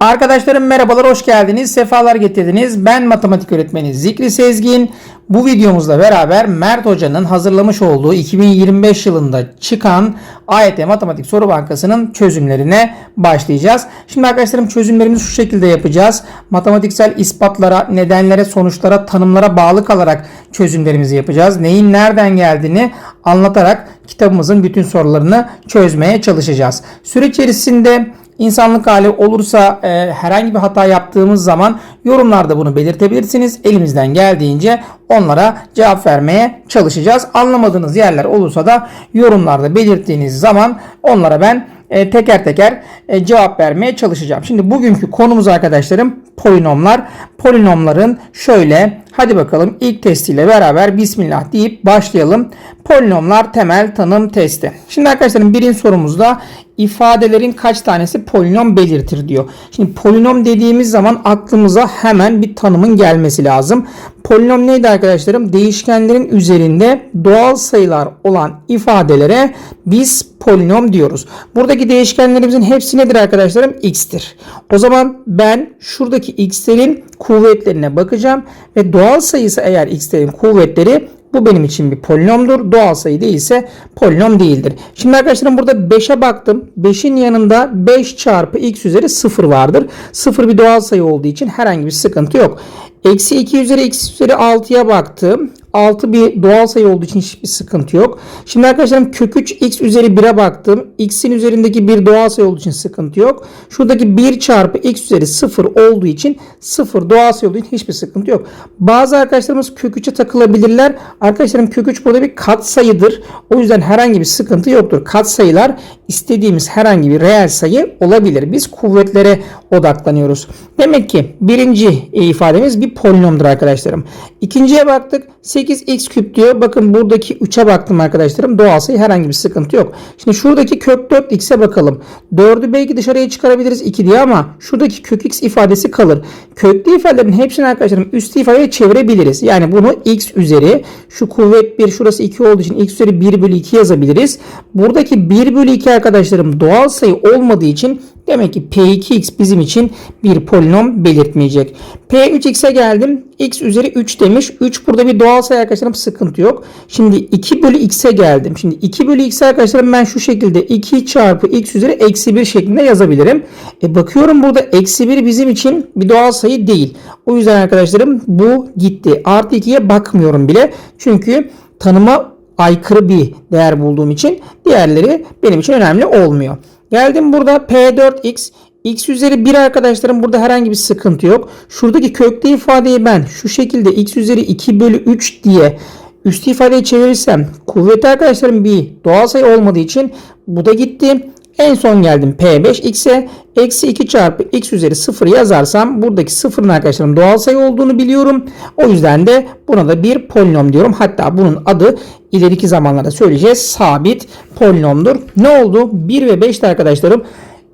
Arkadaşlarım merhabalar, hoş geldiniz, sefalar getirdiniz. Ben matematik öğretmeni Zikri Sezgin. Bu videomuzla beraber Mert Hoca'nın hazırlamış olduğu 2025 yılında çıkan AYT Matematik Soru Bankası'nın çözümlerine başlayacağız. Şimdi arkadaşlarım çözümlerimizi şu şekilde yapacağız. Matematiksel ispatlara, nedenlere, sonuçlara, tanımlara bağlı kalarak çözümlerimizi yapacağız. Neyin nereden geldiğini anlatarak kitabımızın bütün sorularını çözmeye çalışacağız. Süreç içerisinde İnsanlık hali olursa e, herhangi bir hata yaptığımız zaman yorumlarda bunu belirtebilirsiniz. Elimizden geldiğince onlara cevap vermeye çalışacağız. Anlamadığınız yerler olursa da yorumlarda belirttiğiniz zaman onlara ben e, teker teker e, cevap vermeye çalışacağım. Şimdi bugünkü konumuz arkadaşlarım polinomlar. Polinomların şöyle hadi bakalım ilk testiyle beraber bismillah deyip başlayalım. Polinomlar temel tanım testi. Şimdi arkadaşlarım birinci sorumuzda ifadelerin kaç tanesi polinom belirtir diyor. Şimdi polinom dediğimiz zaman aklımıza hemen bir tanımın gelmesi lazım. Polinom neydi arkadaşlarım? Değişkenlerin üzerinde doğal sayılar olan ifadelere biz polinom diyoruz. Buradaki değişkenlerimizin hepsi nedir arkadaşlarım? X'tir. O zaman ben şuradaki x'lerin kuvvetlerine bakacağım ve doğal sayısı eğer x'lerin kuvvetleri bu benim için bir polinomdur. Doğal sayı değilse polinom değildir. Şimdi arkadaşlarım burada 5'e baktım. 5'in yanında 5 çarpı x üzeri 0 vardır. 0 bir doğal sayı olduğu için herhangi bir sıkıntı yok. Eksi 2 üzeri x üzeri 6'ya baktım. 6 bir doğal sayı olduğu için hiçbir sıkıntı yok. Şimdi arkadaşlarım kök 3 x üzeri 1'e baktım. x'in üzerindeki bir doğal sayı olduğu için sıkıntı yok. Şuradaki 1 çarpı x üzeri 0 olduğu için 0 doğal sayı olduğu için hiçbir sıkıntı yok. Bazı arkadaşlarımız kök 3'e takılabilirler. Arkadaşlarım kök 3 burada bir kat sayıdır. O yüzden herhangi bir sıkıntı yoktur. Kat sayılar istediğimiz herhangi bir reel sayı olabilir. Biz kuvvetlere odaklanıyoruz. Demek ki birinci ifademiz bir polinomdur arkadaşlarım. İkinciye baktık. 8x küp diyor. Bakın buradaki 3'e baktım arkadaşlarım. Doğal sayı herhangi bir sıkıntı yok. Şimdi şuradaki kök 4x'e bakalım. 4'ü belki dışarıya çıkarabiliriz 2 diye ama şuradaki kök x ifadesi kalır. Köklü ifadelerin hepsini arkadaşlarım üstü ifadeye çevirebiliriz. Yani bunu x üzeri şu kuvvet 1 şurası 2 olduğu için x üzeri 1 bölü 2 yazabiliriz. Buradaki 1 bölü 2 arkadaşlarım doğal sayı olmadığı için Demek ki P2x bizim için bir polinom belirtmeyecek. P3x'e geldim. x üzeri 3 demiş. 3 burada bir doğal sayı arkadaşlarım sıkıntı yok. Şimdi 2 bölü x'e geldim. Şimdi 2 bölü x'e arkadaşlarım ben şu şekilde 2 çarpı x üzeri eksi 1 şeklinde yazabilirim. E bakıyorum burada eksi 1 bizim için bir doğal sayı değil. O yüzden arkadaşlarım bu gitti. Artı 2'ye bakmıyorum bile. Çünkü tanıma aykırı bir değer bulduğum için diğerleri benim için önemli olmuyor. Geldim burada P4x x üzeri 1 arkadaşlarım burada herhangi bir sıkıntı yok. Şuradaki kökte ifadeyi ben şu şekilde x üzeri 2 bölü 3 diye üst ifadeyi çevirirsem kuvveti arkadaşlarım bir doğal sayı olmadığı için bu da gitti. En son geldim P5x'e eksi 2 çarpı x üzeri 0 yazarsam buradaki sıfırın arkadaşlarım doğal sayı olduğunu biliyorum. O yüzden de buna da bir polinom diyorum. Hatta bunun adı ileriki zamanlarda söyleyeceğiz. Sabit polinomdur. Ne oldu? 1 ve 5'te arkadaşlarım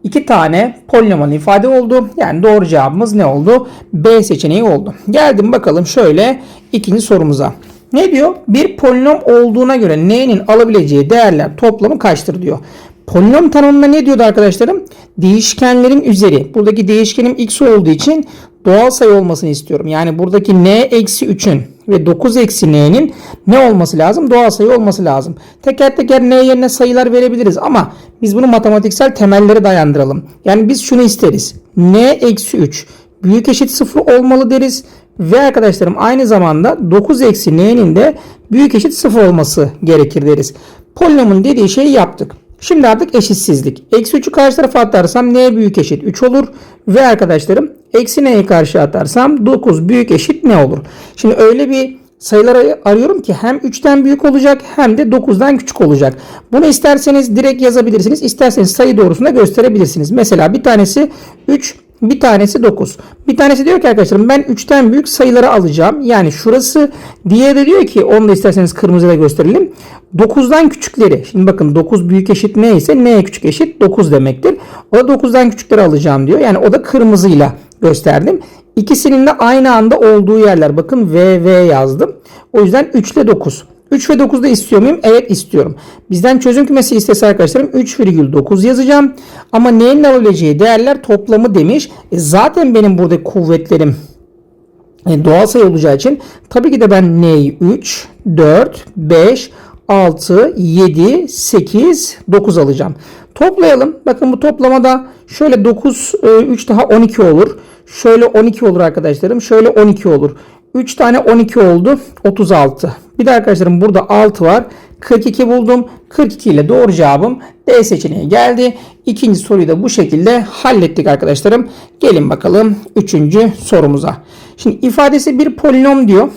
iki tane polinomal ifade oldu. Yani doğru cevabımız ne oldu? B seçeneği oldu. Geldim bakalım şöyle ikinci sorumuza. Ne diyor? Bir polinom olduğuna göre n'nin alabileceği değerler toplamı kaçtır diyor. Polinom tanımında ne diyordu arkadaşlarım? Değişkenlerin üzeri. Buradaki değişkenim x olduğu için doğal sayı olmasını istiyorum. Yani buradaki n eksi 3'ün ve 9 eksi n'nin ne olması lazım? Doğal sayı olması lazım. Teker teker n yerine sayılar verebiliriz ama biz bunu matematiksel temellere dayandıralım. Yani biz şunu isteriz. n eksi 3 büyük eşit 0 olmalı deriz. Ve arkadaşlarım aynı zamanda 9 eksi n'nin de büyük eşit 0 olması gerekir deriz. Polinomun dediği şeyi yaptık. Şimdi artık eşitsizlik. Eksi 3'ü karşı tarafa atarsam n büyük eşit 3 olur. Ve arkadaşlarım eksi n'yi karşı atarsam 9 büyük eşit ne olur? Şimdi öyle bir sayıları arıyorum ki hem 3'ten büyük olacak hem de 9'dan küçük olacak. Bunu isterseniz direkt yazabilirsiniz. İsterseniz sayı doğrusunda gösterebilirsiniz. Mesela bir tanesi 3 bir tanesi 9. Bir tanesi diyor ki arkadaşlarım ben 3'ten büyük sayıları alacağım. Yani şurası diye de diyor ki onu da isterseniz kırmızıyla gösterelim. 9'dan küçükleri. Şimdi bakın 9 büyük eşit ne ise n küçük eşit 9 demektir. O da 9'dan küçükleri alacağım diyor. Yani o da kırmızıyla gösterdim. İkisinin de aynı anda olduğu yerler. Bakın V V yazdım. O yüzden 3 ile 9. 3 ve 9'da istiyor muyum? Evet istiyorum. Bizden çözüm kümesi istese arkadaşlarım 3,9 yazacağım. Ama neyin alabileceği değerler toplamı demiş. E zaten benim burada kuvvetlerim e, doğal sayı olacağı için tabii ki de ben neyi 3, 4, 5, 6, 7, 8, 9 alacağım. Toplayalım. Bakın bu toplamada şöyle 9, 3 daha 12 olur. Şöyle 12 olur arkadaşlarım. Şöyle 12 olur. 3 tane 12 oldu. 36. Bir de arkadaşlarım burada 6 var. 42 buldum. 42 ile doğru cevabım D seçeneği geldi. İkinci soruyu da bu şekilde hallettik arkadaşlarım. Gelin bakalım 3. sorumuza. Şimdi ifadesi bir polinom diyor.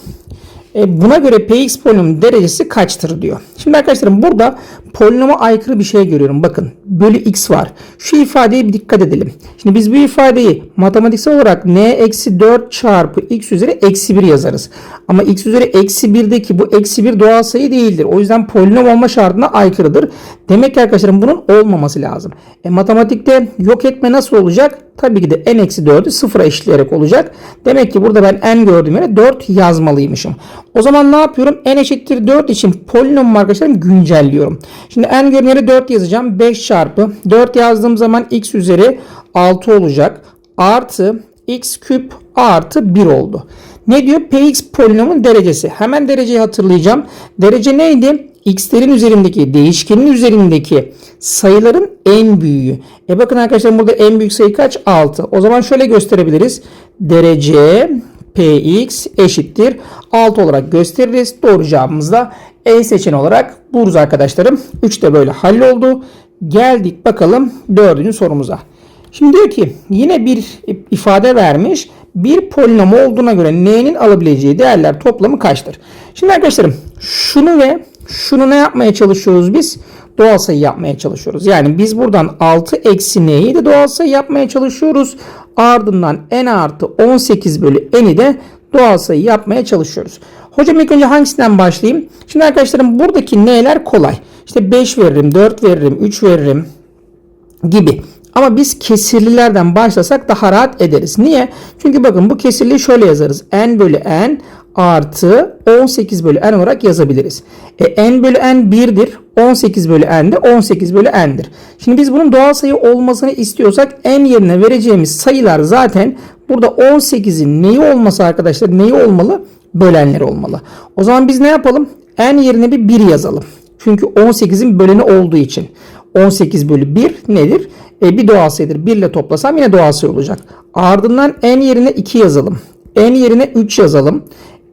E, buna göre px polinomun derecesi kaçtır diyor. Şimdi arkadaşlarım burada polinoma aykırı bir şey görüyorum. Bakın bölü x var. Şu ifadeye bir dikkat edelim. Şimdi biz bu ifadeyi matematiksel olarak n eksi 4 çarpı x üzeri eksi 1 yazarız. Ama x üzeri eksi 1'deki bu eksi 1 doğal sayı değildir. O yüzden polinom olma şartına aykırıdır. Demek ki arkadaşlarım bunun olmaması lazım. E, matematikte yok etme nasıl olacak? Tabii ki de n eksi 4'ü sıfıra eşitleyerek olacak. Demek ki burada ben n gördüğüm yere 4 yazmalıymışım. O zaman ne yapıyorum? n eşittir 4 için polinomu arkadaşlarım güncelliyorum. Şimdi n gördüğüm yere 4 yazacağım. 5 çarpı 4 yazdığım zaman x üzeri 6 olacak. Artı x küp artı 1 oldu. Ne diyor? px polinomun derecesi. Hemen dereceyi hatırlayacağım. Derece neydi? X'lerin üzerindeki değişkenin üzerindeki sayıların en büyüğü. E bakın arkadaşlar burada en büyük sayı kaç? 6. O zaman şöyle gösterebiliriz. Derece px eşittir 6 olarak gösteririz. Doğru cevabımız da E seçeneği olarak buluruz arkadaşlarım. 3 de böyle halloldu. Geldik bakalım dördüncü sorumuza. Şimdi diyor ki yine bir ifade vermiş. Bir polinom olduğuna göre n'nin alabileceği değerler toplamı kaçtır? Şimdi arkadaşlarım şunu ve şunu ne yapmaya çalışıyoruz biz? Doğal sayı yapmaya çalışıyoruz. Yani biz buradan 6 eksi n'yi de doğal sayı yapmaya çalışıyoruz. Ardından n artı 18 bölü n'i de doğal sayı yapmaya çalışıyoruz. Hocam ilk önce hangisinden başlayayım? Şimdi arkadaşlarım buradaki n'ler kolay. İşte 5 veririm, 4 veririm, 3 veririm gibi. Ama biz kesirlilerden başlasak daha rahat ederiz. Niye? Çünkü bakın bu kesirliği şöyle yazarız. n bölü n artı 18 bölü n olarak yazabiliriz. E, n bölü n 1'dir. 18 bölü n de 18 bölü n'dir. Şimdi biz bunun doğal sayı olmasını istiyorsak n yerine vereceğimiz sayılar zaten burada 18'in neyi olması arkadaşlar neyi olmalı? Bölenleri olmalı. O zaman biz ne yapalım? n yerine bir 1 yazalım. Çünkü 18'in böleni olduğu için. 18 bölü 1 nedir? E, bir doğal sayıdır. 1 ile toplasam yine doğal sayı olacak. Ardından n yerine 2 yazalım. n yerine 3 yazalım.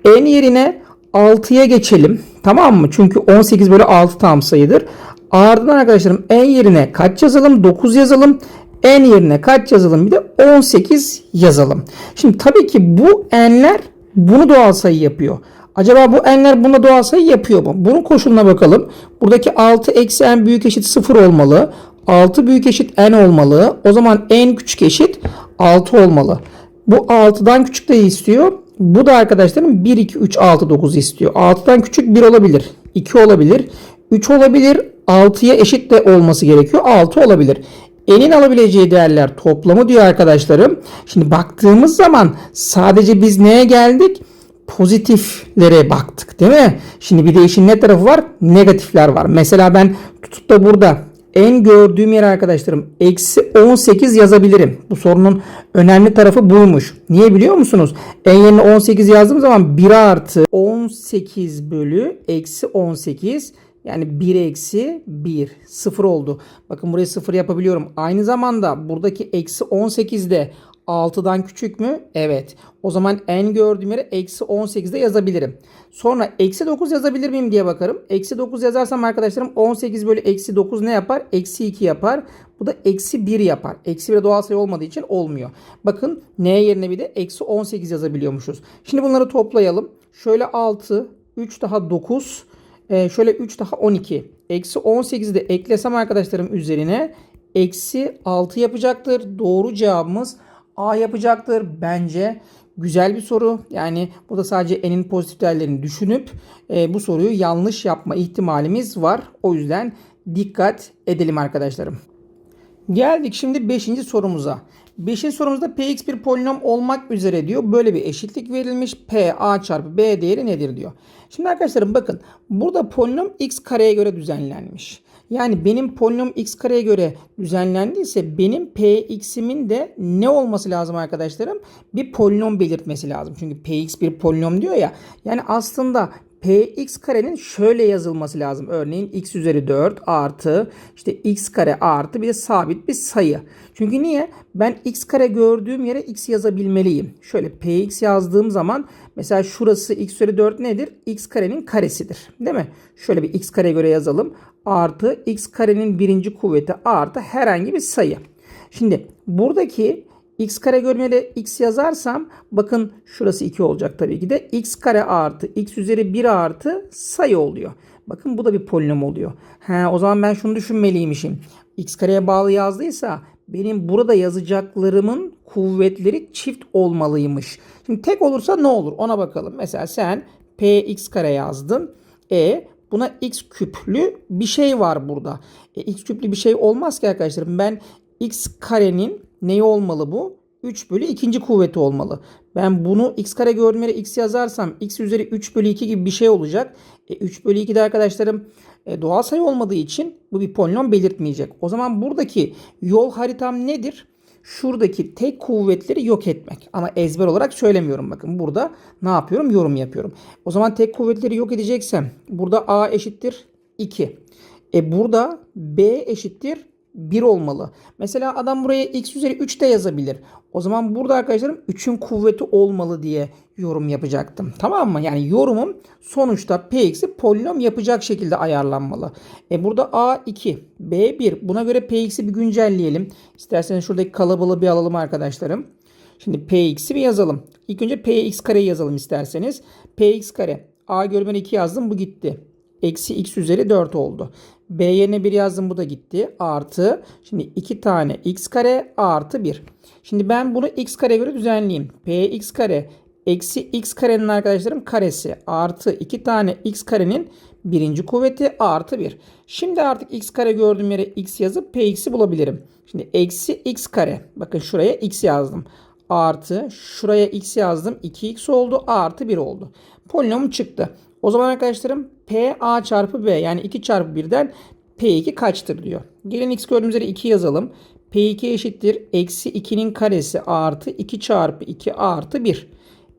N yerine 6'ya geçelim. Tamam mı? Çünkü 18 bölü 6 tam sayıdır. Ardından arkadaşlarım n yerine kaç yazalım? 9 yazalım. n yerine kaç yazalım? Bir de 18 yazalım. Şimdi tabii ki bu n'ler bunu doğal sayı yapıyor. Acaba bu n'ler buna doğal sayı yapıyor mu? Bunun koşuluna bakalım. Buradaki 6 eksi n büyük eşit 0 olmalı. 6 büyük eşit n olmalı. O zaman n küçük eşit 6 olmalı. Bu 6'dan küçük de istiyor. Bu da arkadaşlarım 1, 2, 3, 6, 9 istiyor. 6'dan küçük 1 olabilir. 2 olabilir. 3 olabilir. 6'ya eşit de olması gerekiyor. 6 olabilir. N'in alabileceği değerler toplamı diyor arkadaşlarım. Şimdi baktığımız zaman sadece biz neye geldik? Pozitiflere baktık değil mi? Şimdi bir de işin ne tarafı var? Negatifler var. Mesela ben tutup da burada en gördüğüm yer arkadaşlarım eksi 18 yazabilirim. Bu sorunun önemli tarafı buymuş. Niye biliyor musunuz? En yerine 18 yazdığım zaman 1 artı 18 bölü eksi 18 yani 1 eksi 1 0 oldu. Bakın buraya 0 yapabiliyorum. Aynı zamanda buradaki eksi 18 de 6'dan küçük mü? Evet. O zaman n gördüğüm yere eksi 18'de yazabilirim. Sonra eksi 9 yazabilir miyim diye bakarım. Eksi 9 yazarsam arkadaşlarım 18 bölü eksi 9 ne yapar? Eksi 2 yapar. Bu da eksi 1 yapar. Eksi 1 doğal sayı olmadığı için olmuyor. Bakın n yerine bir de eksi 18 yazabiliyormuşuz. Şimdi bunları toplayalım. Şöyle 6, 3 daha 9, e, şöyle 3 daha 12. Eksi 18'i de eklesem arkadaşlarım üzerine eksi 6 yapacaktır. Doğru cevabımız A yapacaktır bence. Güzel bir soru. Yani burada sadece n'in pozitif değerlerini düşünüp e, bu soruyu yanlış yapma ihtimalimiz var. O yüzden dikkat edelim arkadaşlarım. Geldik şimdi 5. sorumuza. Beşinci sorumuzda px bir polinom olmak üzere diyor. Böyle bir eşitlik verilmiş. p a çarpı b değeri nedir diyor. Şimdi arkadaşlarım bakın burada polinom x kareye göre düzenlenmiş. Yani benim polinom x kareye göre düzenlendiyse benim px'imin de ne olması lazım arkadaşlarım? Bir polinom belirtmesi lazım. Çünkü px bir polinom diyor ya. Yani aslında px karenin şöyle yazılması lazım. Örneğin x üzeri 4 artı işte x kare artı bir de sabit bir sayı. Çünkü niye? Ben x kare gördüğüm yere x yazabilmeliyim. Şöyle px yazdığım zaman mesela şurası x üzeri 4 nedir? x karenin karesidir. Değil mi? Şöyle bir x kare göre yazalım. Artı x karenin birinci kuvveti artı herhangi bir sayı. Şimdi buradaki x kare görmeli x yazarsam bakın şurası 2 olacak tabii ki de x kare artı x üzeri 1 artı sayı oluyor. Bakın bu da bir polinom oluyor. He, o zaman ben şunu düşünmeliymişim. x kareye bağlı yazdıysa benim burada yazacaklarımın kuvvetleri çift olmalıymış. Şimdi tek olursa ne olur ona bakalım. Mesela sen px kare yazdın. E buna x küplü bir şey var burada. E, x küplü bir şey olmaz ki arkadaşlarım. Ben x karenin neyi olmalı bu? 3 bölü ikinci kuvveti olmalı. Ben bunu x kare yere x yazarsam x üzeri 3 bölü 2 gibi bir şey olacak. E, 3 bölü 2 de arkadaşlarım e, doğal sayı olmadığı için bu bir polinom belirtmeyecek. O zaman buradaki yol haritam nedir? Şuradaki tek kuvvetleri yok etmek. Ama ezber olarak söylemiyorum bakın. Burada ne yapıyorum? Yorum yapıyorum. O zaman tek kuvvetleri yok edeceksem burada a eşittir 2. E burada b eşittir 1 olmalı. Mesela adam buraya x üzeri 3 de yazabilir. O zaman burada arkadaşlarım 3'ün kuvveti olmalı diye yorum yapacaktım. Tamam mı? Yani yorumum sonuçta px'i polinom yapacak şekilde ayarlanmalı. E burada a2, b1. Buna göre px'i bir güncelleyelim. İsterseniz şuradaki kalabalığı bir alalım arkadaşlarım. Şimdi px'i bir yazalım. İlk önce px kareyi yazalım isterseniz. px kare. a görmen 2 yazdım bu gitti. Eksi x üzeri 4 oldu. B yerine 1 yazdım bu da gitti. Artı. Şimdi 2 tane x kare artı 1. Şimdi ben bunu x kare göre düzenleyeyim. Px kare eksi x karenin arkadaşlarım karesi artı 2 tane x karenin birinci kuvveti artı 1. Şimdi artık x kare gördüğüm yere x yazıp px'i bulabilirim. Şimdi eksi x kare. Bakın şuraya x yazdım. Artı şuraya x yazdım. 2x oldu. Artı 1 oldu. Polinom çıktı. O zaman arkadaşlarım P A çarpı B yani 2 çarpı 1'den P2 kaçtır diyor. Gelin x gördüğümüz yere 2 yazalım. P2 eşittir. Eksi 2'nin karesi artı 2 çarpı 2 artı 1.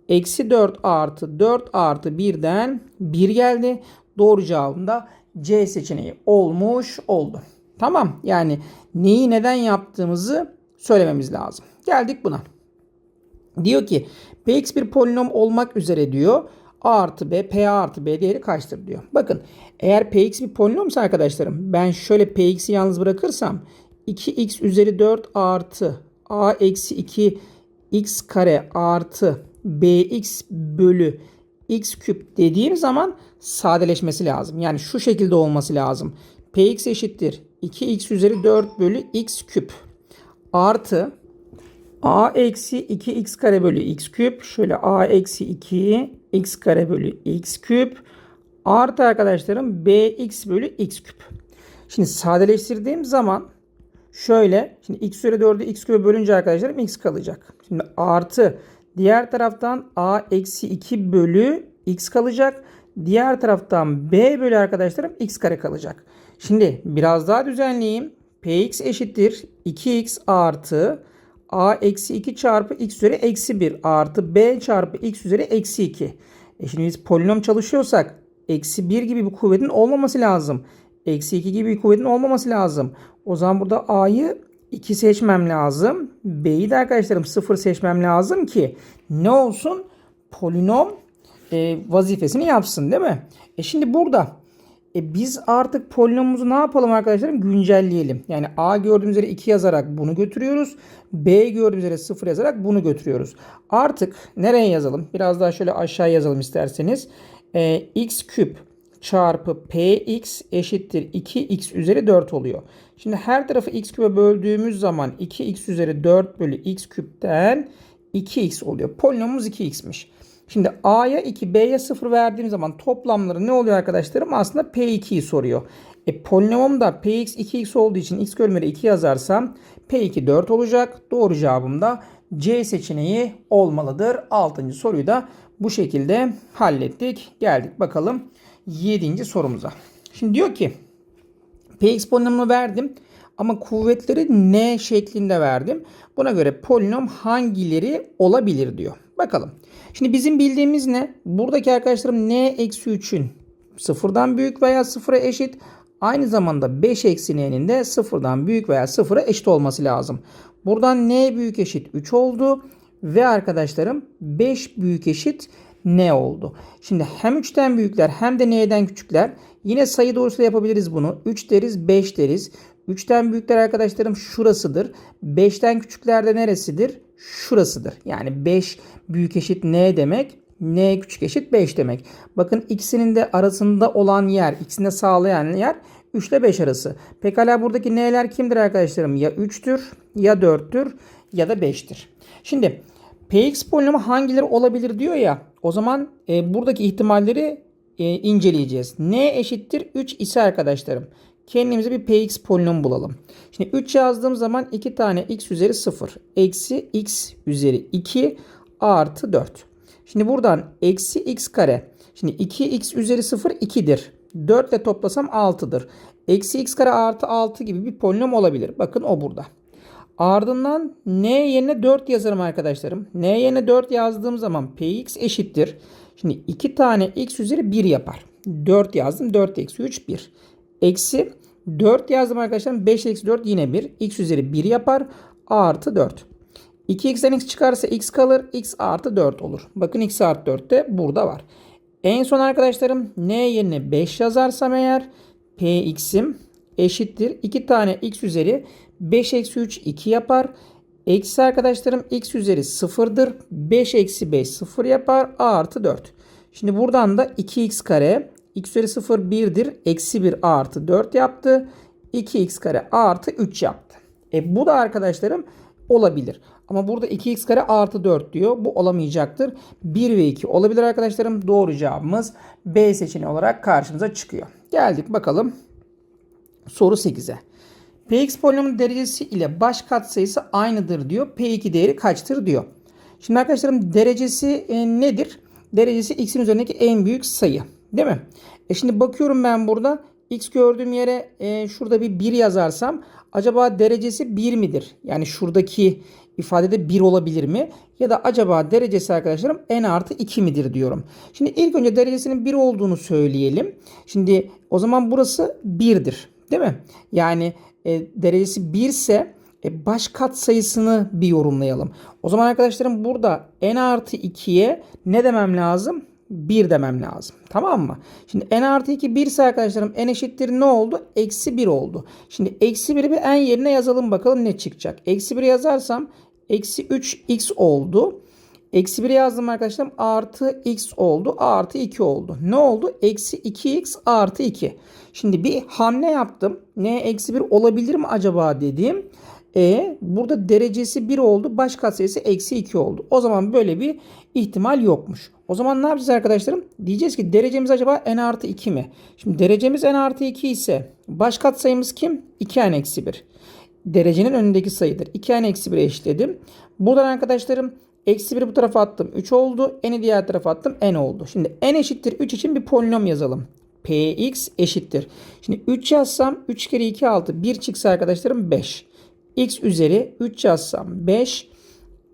Eksi 4 artı 4 artı 1'den 1 geldi. Doğru cevabım da C seçeneği olmuş oldu. Tamam yani neyi neden yaptığımızı söylememiz lazım. Geldik buna. Diyor ki Px bir polinom olmak üzere diyor. A artı B, P artı B değeri kaçtır diyor. Bakın eğer Px bir polinomsa arkadaşlarım ben şöyle Px'i yalnız bırakırsam 2x üzeri 4 artı A eksi 2 x kare artı bx bölü x küp dediğim zaman sadeleşmesi lazım. Yani şu şekilde olması lazım. Px eşittir 2x üzeri 4 bölü x küp artı a eksi 2x kare bölü x küp. Şöyle a eksi 2 x kare bölü x küp. Artı arkadaşlarım bx bölü x küp. Şimdi sadeleştirdiğim zaman şöyle. Şimdi x üzeri 4'ü x küpe bölünce arkadaşlarım x kalacak. Şimdi artı diğer taraftan a eksi 2 bölü x kalacak. Diğer taraftan b bölü arkadaşlarım x kare kalacak. Şimdi biraz daha düzenleyeyim. px eşittir 2x artı a eksi 2 çarpı x üzeri eksi 1 artı b çarpı x üzeri eksi 2. E şimdi biz polinom çalışıyorsak eksi 1 gibi bir kuvvetin olmaması lazım. Eksi 2 gibi bir kuvvetin olmaması lazım. O zaman burada a'yı 2 seçmem lazım. B'yi de arkadaşlarım 0 seçmem lazım ki ne olsun? Polinom e, vazifesini yapsın değil mi? E şimdi burada e biz artık polinomumuzu ne yapalım arkadaşlarım? Güncelleyelim. Yani A gördüğümüz yere 2 yazarak bunu götürüyoruz. B gördüğümüz yere 0 yazarak bunu götürüyoruz. Artık nereye yazalım? Biraz daha şöyle aşağı yazalım isterseniz. E, x küp çarpı px eşittir 2x üzeri 4 oluyor. Şimdi her tarafı x küpe böldüğümüz zaman 2x üzeri 4 bölü x küpten 2x oluyor. Polinomumuz 2x'miş. Şimdi A'ya 2, B'ye 0 verdiğim zaman toplamları ne oluyor arkadaşlarım? Aslında P2'yi soruyor. E, polinomum da Px 2x olduğu için x bölümleri 2 yazarsam P2 4 olacak. Doğru cevabım da C seçeneği olmalıdır. 6. soruyu da bu şekilde hallettik. Geldik bakalım 7. sorumuza. Şimdi diyor ki Px polinomunu verdim ama kuvvetleri n şeklinde verdim. Buna göre polinom hangileri olabilir diyor. Bakalım. Şimdi bizim bildiğimiz ne? Buradaki arkadaşlarım n eksi 3'ün sıfırdan büyük veya sıfıra eşit. Aynı zamanda 5 eksi n'nin de sıfırdan büyük veya sıfıra eşit olması lazım. Buradan n büyük eşit 3 oldu. Ve arkadaşlarım 5 büyük eşit n oldu. Şimdi hem 3'ten büyükler hem de n'den küçükler. Yine sayı doğrusuyla yapabiliriz bunu. 3 deriz 5 deriz. 3'ten büyükler arkadaşlarım şurasıdır. 5'ten küçükler de neresidir? Şurasıdır. Yani 5 büyük eşit n demek. n küçük eşit 5 demek. Bakın ikisinin de arasında olan yer, ikisini de sağlayan yer 3 ile 5 arası. Pekala buradaki n'ler kimdir arkadaşlarım? Ya 3'tür, ya 4'tür ya da 5'tir. Şimdi Px polinomu hangileri olabilir diyor ya. O zaman e, buradaki ihtimalleri e, inceleyeceğiz. n eşittir 3 ise arkadaşlarım. Kendimize bir px polinom bulalım. Şimdi 3 yazdığım zaman 2 tane x üzeri 0. Eksi x üzeri 2 artı 4. Şimdi buradan eksi x kare. Şimdi 2x üzeri 0 2'dir. 4 ile toplasam 6'dır. Eksi x kare artı 6 gibi bir polinom olabilir. Bakın o burada. Ardından n yerine 4 yazarım arkadaşlarım. n yerine 4 yazdığım zaman px eşittir. Şimdi 2 tane x üzeri 1 yapar. 4 yazdım. 4 eksi 3 1. Eksi 4 yazdım arkadaşlarım. 5 eksi 4 yine 1. x üzeri 1 yapar. Artı 4. 2x'den x çıkarsa x kalır. x artı 4 olur. Bakın x artı 4 de burada var. En son arkadaşlarım n yerine 5 yazarsam eğer px'im eşittir. 2 tane x üzeri 5 eksi 3 2 yapar. Eksi arkadaşlarım x üzeri 0'dır. 5 eksi 5 0 yapar. A artı 4. Şimdi buradan da 2x kare x üzeri 0 1'dir. Eksi 1 artı 4 yaptı. 2x kare artı 3 yaptı. E bu da arkadaşlarım olabilir. Ama burada 2x kare artı 4 diyor. Bu olamayacaktır. 1 ve 2 olabilir arkadaşlarım. Doğru cevabımız B seçeneği olarak karşımıza çıkıyor. Geldik bakalım soru 8'e. Px polinomun derecesi ile baş katsayısı aynıdır diyor. P2 değeri kaçtır diyor. Şimdi arkadaşlarım derecesi e, nedir? Derecesi x'in üzerindeki en büyük sayı. Değil mi? E şimdi bakıyorum ben burada x gördüğüm yere e, şurada bir 1 yazarsam acaba derecesi 1 midir? Yani şuradaki ifadede 1 olabilir mi? Ya da acaba derecesi arkadaşlarım n artı 2 midir diyorum. Şimdi ilk önce derecesinin 1 olduğunu söyleyelim. Şimdi o zaman burası 1'dir. Değil mi? Yani e, derecesi 1 ise e, baş kat sayısını bir yorumlayalım. O zaman arkadaşlarım burada n artı 2'ye ne demem lazım? 1 demem lazım. Tamam mı? Şimdi n artı 2 1 ise arkadaşlarım n eşittir ne oldu? Eksi 1 oldu. Şimdi eksi 1'i bir n yerine yazalım bakalım ne çıkacak. Eksi 1 yazarsam eksi 3x oldu. Eksi 1 yazdım arkadaşlarım. Artı x oldu. Artı 2 oldu. Ne oldu? Eksi 2x artı 2. Şimdi bir hamle yaptım. Ne eksi 1 olabilir mi acaba dedim. E burada derecesi 1 oldu. Baş katsayısı eksi 2 oldu. O zaman böyle bir ihtimal yokmuş. O zaman ne yapacağız arkadaşlarım? Diyeceğiz ki derecemiz acaba n artı 2 mi? Şimdi derecemiz n artı 2 ise baş katsayımız kim? 2n eksi 1. Derecenin önündeki sayıdır. 2n eksi 1'e eşitledim. Buradan arkadaşlarım eksi 1'i bu tarafa attım. 3 oldu. n'i diğer tarafa attım. n oldu. Şimdi n eşittir 3 için bir polinom yazalım. px eşittir. Şimdi 3 yazsam 3 kere 2 6. 1 çıksa arkadaşlarım 5 x üzeri 3 yazsam 5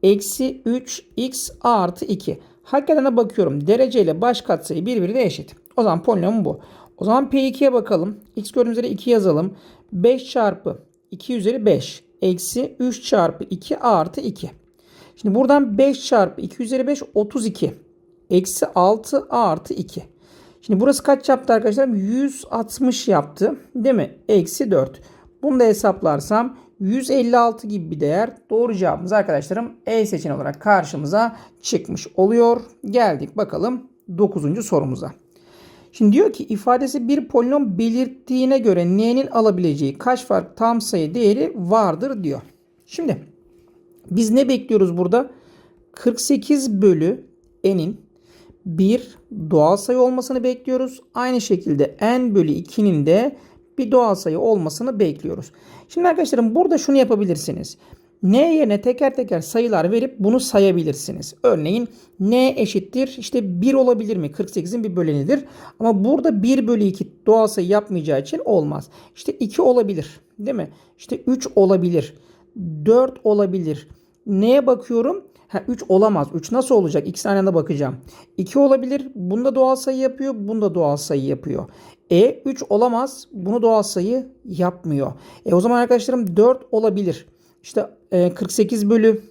eksi 3 x artı 2. Hakikaten de bakıyorum. Derece ile baş katsayı birbirine eşit. O zaman polinom bu. O zaman P2'ye bakalım. X gördüğümüz üzere 2 yazalım. 5 çarpı 2 üzeri 5 eksi 3 çarpı 2 artı 2. Şimdi buradan 5 çarpı 2 üzeri 5 32. Eksi 6 artı 2. Şimdi burası kaç yaptı arkadaşlar? 160 yaptı. Değil mi? Eksi 4. Bunu da hesaplarsam 156 gibi bir değer. Doğru cevabımız arkadaşlarım E seçeneği olarak karşımıza çıkmış oluyor. Geldik bakalım 9. sorumuza. Şimdi diyor ki ifadesi bir polinom belirttiğine göre n'nin alabileceği kaç farklı tam sayı değeri vardır diyor. Şimdi biz ne bekliyoruz burada? 48 bölü n'in bir doğal sayı olmasını bekliyoruz. Aynı şekilde n bölü 2'nin de bir doğal sayı olmasını bekliyoruz. Şimdi arkadaşlarım burada şunu yapabilirsiniz. N yerine teker teker sayılar verip bunu sayabilirsiniz. Örneğin N eşittir işte 1 olabilir mi? 48'in bir bölenidir. Ama burada 1 bölü 2 doğal sayı yapmayacağı için olmaz. İşte 2 olabilir değil mi? İşte 3 olabilir. 4 olabilir. Neye bakıyorum? Ha, 3 olamaz. 3 nasıl olacak? İkisi aynı anda bakacağım. 2 olabilir. Bunda doğal sayı yapıyor. Bunda doğal sayı yapıyor. E 3 olamaz. Bunu doğal sayı yapmıyor. E o zaman arkadaşlarım 4 olabilir. İşte e, 48 bölü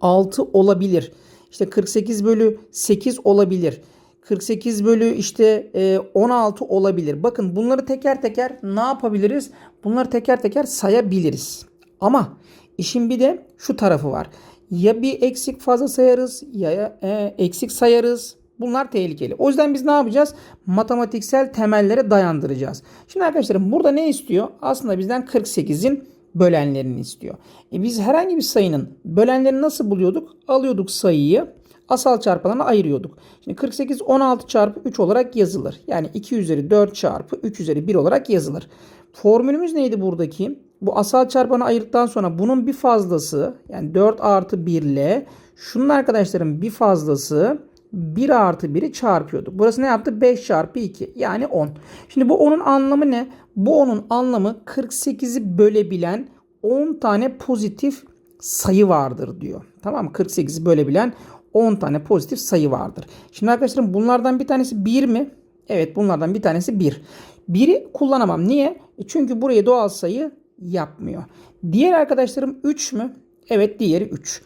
6 olabilir. İşte 48 bölü 8 olabilir. 48 bölü işte e, 16 olabilir. Bakın bunları teker teker ne yapabiliriz? Bunları teker teker sayabiliriz. Ama işin bir de şu tarafı var. Ya bir eksik fazla sayarız ya e, eksik sayarız. Bunlar tehlikeli. O yüzden biz ne yapacağız? Matematiksel temellere dayandıracağız. Şimdi arkadaşlarım burada ne istiyor? Aslında bizden 48'in bölenlerini istiyor. E biz herhangi bir sayının bölenlerini nasıl buluyorduk? Alıyorduk sayıyı asal çarpanlarına ayırıyorduk. Şimdi 48 16 çarpı 3 olarak yazılır. Yani 2 üzeri 4 çarpı 3 üzeri 1 olarak yazılır. Formülümüz neydi buradaki? Bu asal çarpanı ayırdıktan sonra bunun bir fazlası yani 4 artı 1 ile şunun arkadaşlarım bir fazlası 1 artı 1'i çarpıyorduk. Burası ne yaptı? 5 çarpı 2 yani 10. Şimdi bu 10'un anlamı ne? Bu 10'un anlamı 48'i bölebilen 10 tane pozitif sayı vardır diyor. Tamam mı? 48'i bölebilen 10 tane pozitif sayı vardır. Şimdi arkadaşlarım bunlardan bir tanesi 1 mi? Evet bunlardan bir tanesi 1. 1'i kullanamam. Niye? E çünkü buraya doğal sayı yapmıyor. Diğer arkadaşlarım 3 mü? Evet diğeri 3.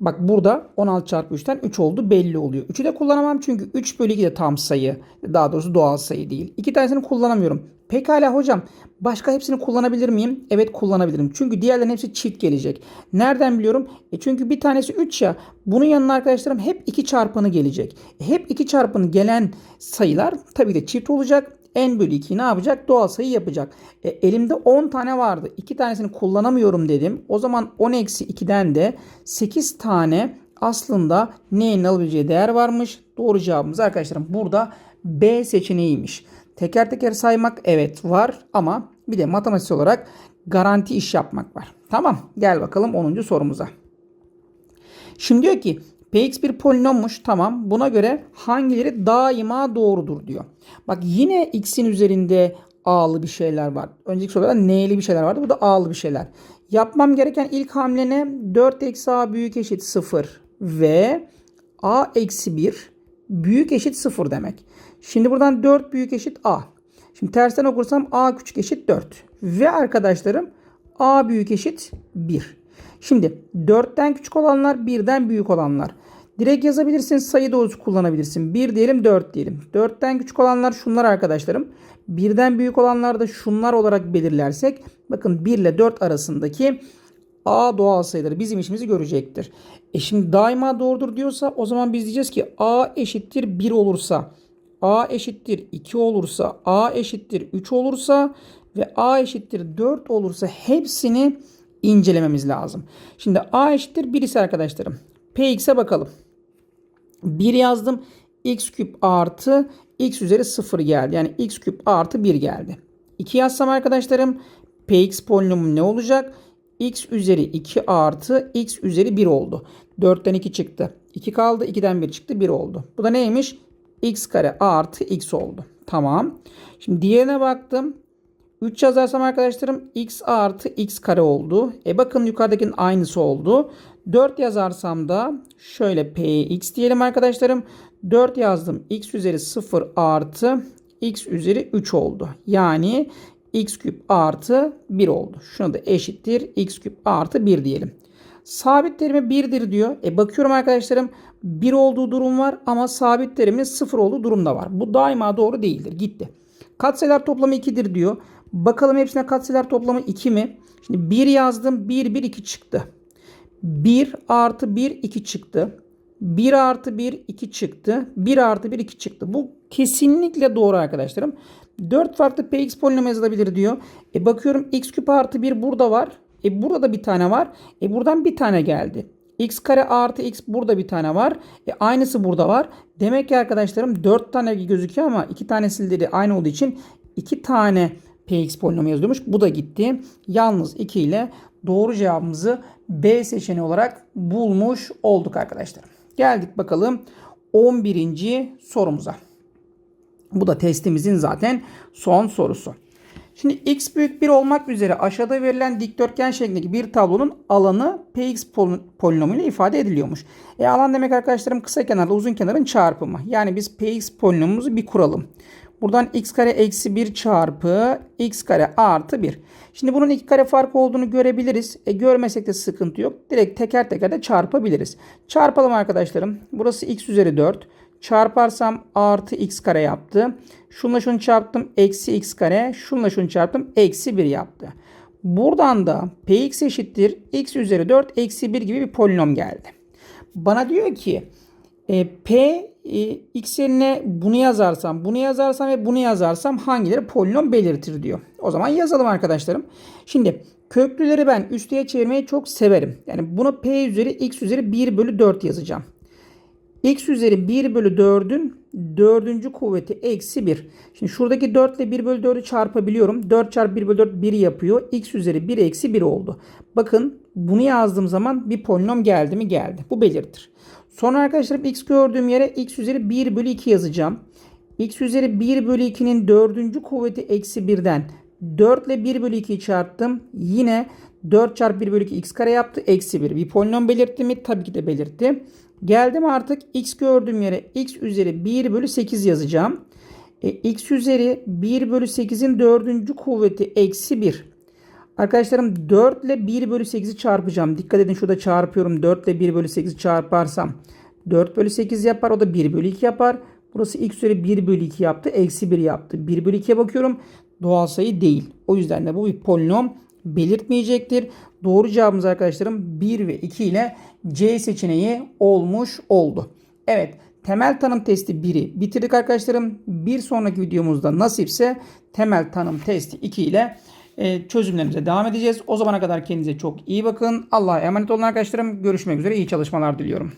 Bak burada 16 çarpı 3'ten 3 oldu belli oluyor. 3'ü de kullanamam çünkü 3 bölü 2 de tam sayı. Daha doğrusu doğal sayı değil. İki tanesini kullanamıyorum. Pekala hocam başka hepsini kullanabilir miyim? Evet kullanabilirim. Çünkü diğerlerin hepsi çift gelecek. Nereden biliyorum? E çünkü bir tanesi 3 ya. Bunun yanına arkadaşlarım hep 2 çarpanı gelecek. E hep 2 çarpanı gelen sayılar tabii de çift olacak n bölü 2 ne yapacak? Doğal sayı yapacak. E, elimde 10 tane vardı. 2 tanesini kullanamıyorum dedim. O zaman 10 eksi 2'den de 8 tane aslında n'nin alabileceği değer varmış. Doğru cevabımız arkadaşlarım burada B seçeneğiymiş. Teker teker saymak evet var ama bir de matematik olarak garanti iş yapmak var. Tamam gel bakalım 10. sorumuza. Şimdi diyor ki Px bir polinommuş. Tamam. Buna göre hangileri daima doğrudur diyor. Bak yine x'in üzerinde a'lı bir şeyler var. Önceki soruda n'li bir şeyler vardı. Bu da a'lı bir şeyler. Yapmam gereken ilk hamle ne? 4 eksi a büyük eşit 0 ve a eksi 1 büyük eşit 0 demek. Şimdi buradan 4 büyük eşit a. Şimdi tersten okursam a küçük eşit 4. Ve arkadaşlarım a büyük eşit 1. Şimdi 4'ten küçük olanlar 1'den büyük olanlar. Direkt yazabilirsin sayı doğrusu kullanabilirsin. 1 diyelim 4 diyelim. 4'ten küçük olanlar şunlar arkadaşlarım. 1'den büyük olanlar da şunlar olarak belirlersek bakın 1 ile 4 arasındaki A doğal sayıları bizim işimizi görecektir. E şimdi daima doğrudur diyorsa o zaman biz diyeceğiz ki A eşittir 1 olursa A eşittir 2 olursa A eşittir 3 olursa ve A eşittir 4 olursa hepsini incelememiz lazım. Şimdi A eşittir 1 ise arkadaşlarım Px'e bakalım. 1 yazdım. x küp artı x üzeri 0 geldi. Yani x küp artı 1 geldi. 2 yazsam arkadaşlarım px polinomum ne olacak? x üzeri 2 artı x üzeri 1 oldu. 4'ten 2 çıktı. 2 kaldı. 2'den 1 çıktı. 1 oldu. Bu da neymiş? x kare artı x oldu. Tamam. Şimdi diğerine baktım. 3 yazarsam arkadaşlarım x artı x kare oldu. E bakın yukarıdakinin aynısı oldu. 4 yazarsam da şöyle px diyelim arkadaşlarım. 4 yazdım. x üzeri 0 artı x üzeri 3 oldu. Yani x küp artı 1 oldu. Şunu da eşittir x küp artı 1 diyelim. Sabit terimi 1'dir diyor. E bakıyorum arkadaşlarım 1 olduğu durum var ama sabit terimin 0 olduğu durum da var. Bu daima doğru değildir. Gitti. Katsayılar toplamı 2'dir diyor. Bakalım hepsine katsayılar toplamı 2 mi? Şimdi 1 yazdım. 1, 1, 2 çıktı. 1 artı 1, 2 çıktı. 1 artı 1, 2 çıktı. 1 artı 1, 2 çıktı. Bu kesinlikle doğru arkadaşlarım. 4 farklı px polinomu yazılabilir diyor. E bakıyorum x küp artı 1 burada var. E burada da bir tane var. E buradan bir tane geldi. x kare artı x burada bir tane var. E, aynısı burada var. Demek ki arkadaşlarım 4 tane gözüküyor ama 2 tanesi aynı olduğu için 2 tane px polinomu yazılıyormuş. Bu da gitti. Yalnız 2 ile doğru cevabımızı B seçeneği olarak bulmuş olduk arkadaşlar. Geldik bakalım 11. sorumuza. Bu da testimizin zaten son sorusu. Şimdi x büyük 1 olmak üzere aşağıda verilen dikdörtgen şeklindeki bir tablonun alanı px pol- polinomuyla ifade ediliyormuş. E alan demek arkadaşlarım kısa kenarla uzun kenarın çarpımı. Yani biz px polinomumuzu bir kuralım. Buradan x kare eksi 1 çarpı x kare artı 1. Şimdi bunun iki kare farkı olduğunu görebiliriz. E görmesek de sıkıntı yok. Direkt teker teker de çarpabiliriz. Çarpalım arkadaşlarım. Burası x üzeri 4. Çarparsam artı x kare yaptı. Şunla şunu çarptım. Eksi x kare. Şunla şunu çarptım. Eksi 1 yaptı. Buradan da px eşittir. x üzeri 4 eksi 1 gibi bir polinom geldi. Bana diyor ki e, p e, x yerine bunu yazarsam, bunu yazarsam ve bunu yazarsam hangileri polinom belirtir diyor. O zaman yazalım arkadaşlarım. Şimdi köklüleri ben üsteye çevirmeyi çok severim. Yani bunu p üzeri x üzeri 1 bölü 4 yazacağım x üzeri 1 bölü 4'ün dördüncü kuvveti eksi 1. Şimdi şuradaki 4 ile 1 bölü 4'ü çarpabiliyorum. 4 çarpı 1 bölü 4 1 yapıyor. x üzeri 1 eksi 1 oldu. Bakın bunu yazdığım zaman bir polinom geldi mi geldi. Bu belirtir. Sonra arkadaşlarım x gördüğüm yere x üzeri 1 bölü 2 yazacağım. x üzeri 1 bölü 2'nin dördüncü kuvveti eksi 1'den 4 ile 1 bölü 2'yi çarptım. Yine 4 çarpı 1 bölü 2 x kare yaptı. Eksi 1. Bir polinom belirtti mi? Tabii ki de belirtti. Geldim artık x gördüğüm yere x üzeri 1 bölü 8 yazacağım. E, x üzeri 1 bölü 8'in dördüncü kuvveti eksi 1. Arkadaşlarım 4 ile 1 bölü 8'i çarpacağım. Dikkat edin şurada çarpıyorum. 4 ile 1 bölü 8'i çarparsam 4 bölü 8 yapar. O da 1 bölü 2 yapar. Burası x üzeri 1 bölü 2 yaptı. Eksi 1 yaptı. 1 bölü 2'ye bakıyorum. Doğal sayı değil. O yüzden de bu bir polinom belirtmeyecektir. Doğru cevabımız arkadaşlarım 1 ve 2 ile C seçeneği olmuş oldu. Evet temel tanım testi 1'i bitirdik arkadaşlarım. Bir sonraki videomuzda nasipse temel tanım testi 2 ile e, çözümlerimize devam edeceğiz. O zamana kadar kendinize çok iyi bakın. Allah'a emanet olun arkadaşlarım. Görüşmek üzere. İyi çalışmalar diliyorum.